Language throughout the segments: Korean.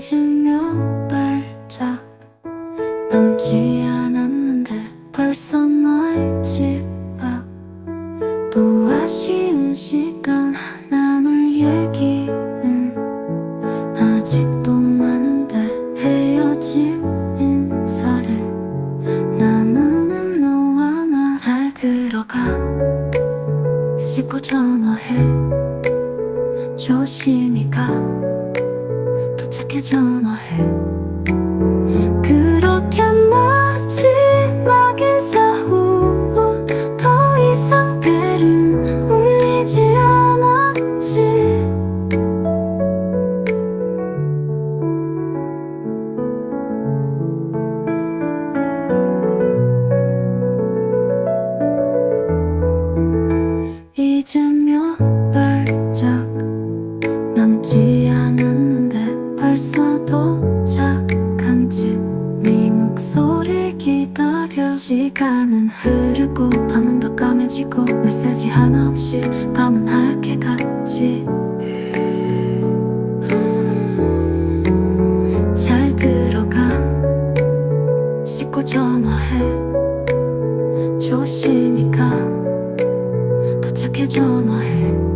이젠 발짝 남지 않았는데 벌써 널 집 앞 또 아쉬운 시간 나눌 얘기는 아직도 많은데 헤어짐 인사를 나누는 너와 나 잘 들어가 씻고 전화해 조심히 가. 도착해 전화해 기다려 시간은 흐르고 밤은 더 까매지고 메시지 하나 없이 밤은 하얗게 갔지. 잘 들어가. 씻고 전화해. 조심히 가. 도착해 전화해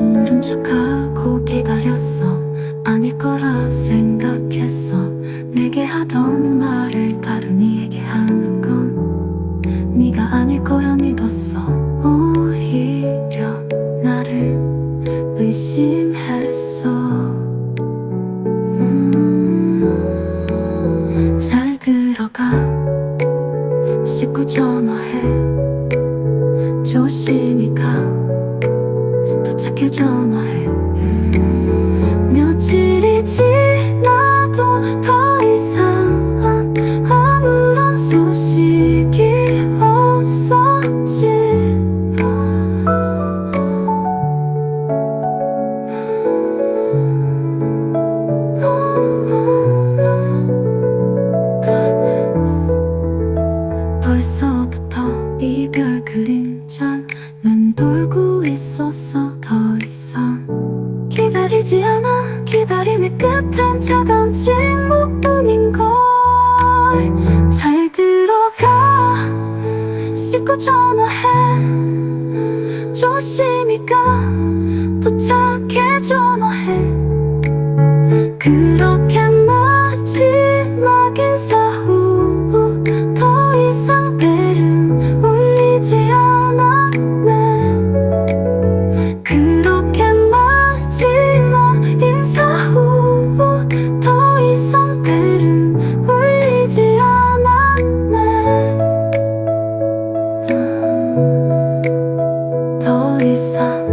모른 척하고 기다렸어. 아닐 거라 생각했어. 내게 하던 말을 다른 이에게 하는 건 네가 아닐 거라 믿었어. 오히려 나를 의심했어. 음, 잘 들어가. 씻고 전화해. 조심히 착해 전화해 며칠이 지나도 더 이상 아무런 소식이 없었지 벌써 있었어 더 이상. 기다리지 않아. 기다림의 끝엔 차가운 침묵뿐인걸. 잘 들어가. 씻고 전화해. 조심히 가 도착해 전화해. 그렇게 마지막 인사 후 колиса.